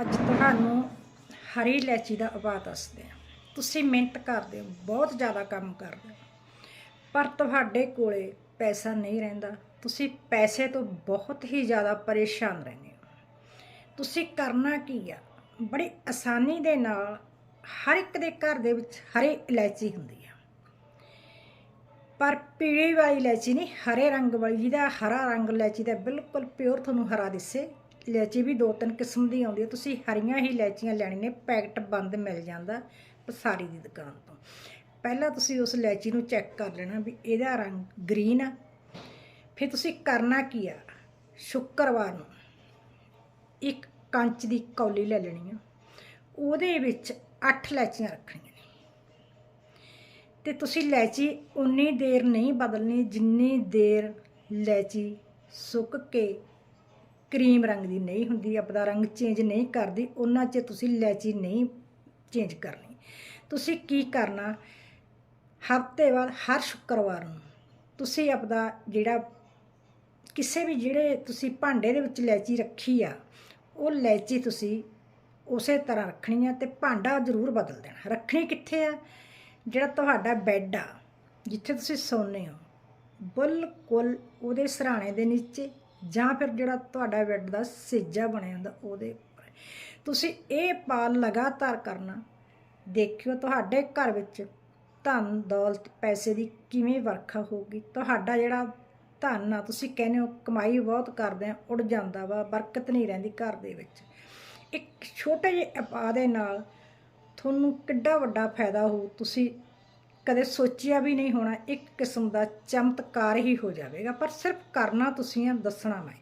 ਅੱਜ ਤੁਹਾਨੂੰ ਹਰੀ ਇਲਾਇਚੀ ਦਾ ਉਪਾਅ ਦੱਸਦੇ ਹਾਂ। ਤੁਸੀਂ ਮਿਹਨਤ ਕਰਦੇ ਹੋ, ਬਹੁਤ ਜ਼ਿਆਦਾ ਕੰਮ ਕਰਦੇ ਹੋ। ਪਰ ਤੁਹਾਡੇ ਕੋਲੇ ਪੈਸਾ ਨਹੀਂ ਰਹਿੰਦਾ। ਤੁਸੀਂ ਪੈਸੇ ਤੋਂ ਬਹੁਤ ਹੀ ਜ਼ਿਆਦਾ ਪਰੇਸ਼ਾਨ ਰਹਿੰਦੇ ਹੋ। ਤੁਸੀਂ ਕਰਨਾ ਕੀ ਆ? ਬੜੀ ਆਸਾਨੀ ਦੇ ਨਾਲ ਹਰ ਇੱਕ ਦੇ ਘਰ ਦੇ ਵਿੱਚ ਹਰੇ ਇਲਾਇਚੀ ਹੁੰਦੀ ਆ। ਪਰ ਪੀਲੀ ਵਾਲੀ ਇਲਾਇਚੀ ਨਹੀਂ, ਹਰੇ ਰੰਗ ਵਾਲੀ, ਜਿਹਦਾ ਹਰਾ ਰੰਗ ਇਲਾਇਚੀ ਦਾ ਬਿਲਕੁਲ ਪਿਓਰ ਤੁਹਾਨੂੰ ਹਰਾ ਦਿਸੇ। ਇਲਾਇਚੀ ਵੀ ਦੋ ਤਿੰਨ ਕਿਸਮ ਦੀ ਆਉਂਦੀ ਹੈ ਤੁਸੀਂ ਹਰੀਆਂ ਹੀ ਇਲਾਇਚੀਆਂ ਲੈਣੀਆਂ ਨੇ ਪੈਕਟ ਬੰਦ ਮਿਲ ਜਾਂਦਾ ਪਸਾਰੀ ਦੀ ਦੁਕਾਨ ਤੋਂ। ਪਹਿਲਾਂ ਤੁਸੀਂ ਉਸ ਇਲਾਇਚੀ ਨੂੰ ਚੈੱਕ ਕਰ ਲੈਣਾ ਵੀ ਇਹਦਾ ਰੰਗ ਗ੍ਰੀਨ ਆ। ਫਿਰ ਤੁਸੀਂ ਕਰਨਾ ਕੀ ਆ? ਸ਼ੁੱਕਰਵਾਰ ਨੂੰ ਇੱਕ ਕੰਚ ਦੀ ਕੌਲੀ ਲੈ ਲੈਣੀ ਆ। ਉਹਦੇ ਵਿੱਚ 8 ਇਲਾਇਚੀਆਂ ਰੱਖਣੀਆਂ ਨੇ। ਤੇ ਤੁਸੀਂ ਇਲਾਇਚੀ ਉਨੀ ਦੇਰ ਨਹੀਂ ਬਦਲਣੀ, ਜਿੰਨੀ ਦੇਰ ਇਲਾਇਚੀ ਸੁੱਕ ਕੇ ਕਰੀਮ ਰੰਗ ਦੀ ਨਹੀਂ ਹੁੰਦੀ, ਆਪਦਾ ਰੰਗ ਚੇਂਜ ਨਹੀਂ ਕਰਦੀ, ਉਹਨਾਂ 'ਚ ਤੁਸੀਂ ਲੈਚੀ ਨਹੀਂ ਚੇਂਜ ਕਰਨੀ। ਤੁਸੀਂ ਕੀ ਕਰਨਾ? ਹਫ਼ਤੇ ਬਾਅਦ, ਹਰ ਸ਼ੁੱਕਰਵਾਰ ਨੂੰ ਤੁਸੀਂ ਆਪਦਾ ਜਿਹੜਾ ਕਿਸੇ ਵੀ ਜਿਹੜੇ ਤੁਸੀਂ ਭਾਂਡੇ ਦੇ ਵਿੱਚ ਲੈਚੀ ਰੱਖੀ ਆ, ਉਹ ਲੈਚੀ ਤੁਸੀਂ ਉਸੇ ਤਰ੍ਹਾਂ ਰੱਖਣੀ ਆ ਤੇ ਭਾਂਡਾ ਜ਼ਰੂਰ ਬਦਲ ਦੇਣਾ। ਰੱਖਣੀ ਕਿੱਥੇ ਆ? ਜਿਹੜਾ ਤੁਹਾਡਾ ਬੈੱਡ ਆ, ਜਿੱਥੇ ਤੁਸੀਂ ਸੌਂਦੇ ਹੋ, ਬਿਲਕੁਲ ਉਹਦੇ ਸਰਾਣੇ ਦੇ ਨੀਚੇ ਜਾਂ ਫਿਰ ਜਿਹੜਾ ਤੁਹਾਡਾ ਬੈੱਡ ਦਾ ਸਿੱਜਾ ਬਣਿਆ ਹੁੰਦਾ ਉਹਦੇ ਉੱਪਰ। ਤੁਸੀਂ ਇਹ ਪਾਲ ਲਗਾਤਾਰ ਕਰਨਾ, ਦੇਖਿਓ ਤੁਹਾਡੇ ਘਰ ਵਿੱਚ ਧਨ, ਦੌਲਤ, ਪੈਸੇ ਦੀ ਕਿਵੇਂ ਵਰਖਾ ਹੋਊਗੀ। ਤੁਹਾਡਾ ਜਿਹੜਾ ਧਨ ਆ, ਤੁਸੀਂ ਕਹਿੰਦੇ ਹੋ ਕਮਾਈ ਬਹੁਤ ਕਰਦੇ ਆ ਉੜ ਜਾਂਦਾ ਵਾ, ਬਰਕਤ ਨਹੀਂ ਰਹਿੰਦੀ ਘਰ ਦੇ ਵਿੱਚ। ਇੱਕ ਛੋਟੇ ਜਿਹੇ ਉਪਾਅ ਦੇ ਨਾਲ ਤੁਹਾਨੂੰ ਕਿੱਡਾ ਵੱਡਾ ਫਾਇਦਾ ਹੋ ਤੁਸੀਂ ਕਦੇ ਸੋਚਿਆ ਵੀ ਨਹੀਂ ਹੋਣਾ, ਇੱਕ ਕਿਸਮ ਦਾ ਚਮਤਕਾਰ ਹੀ ਹੋ ਜਾਵੇਗਾ। ਪਰ ਸਿਰਫ ਕਰਨਾ ਤੁਸੀਂ ਆ, ਦੱਸਣਾ ਮੈਂ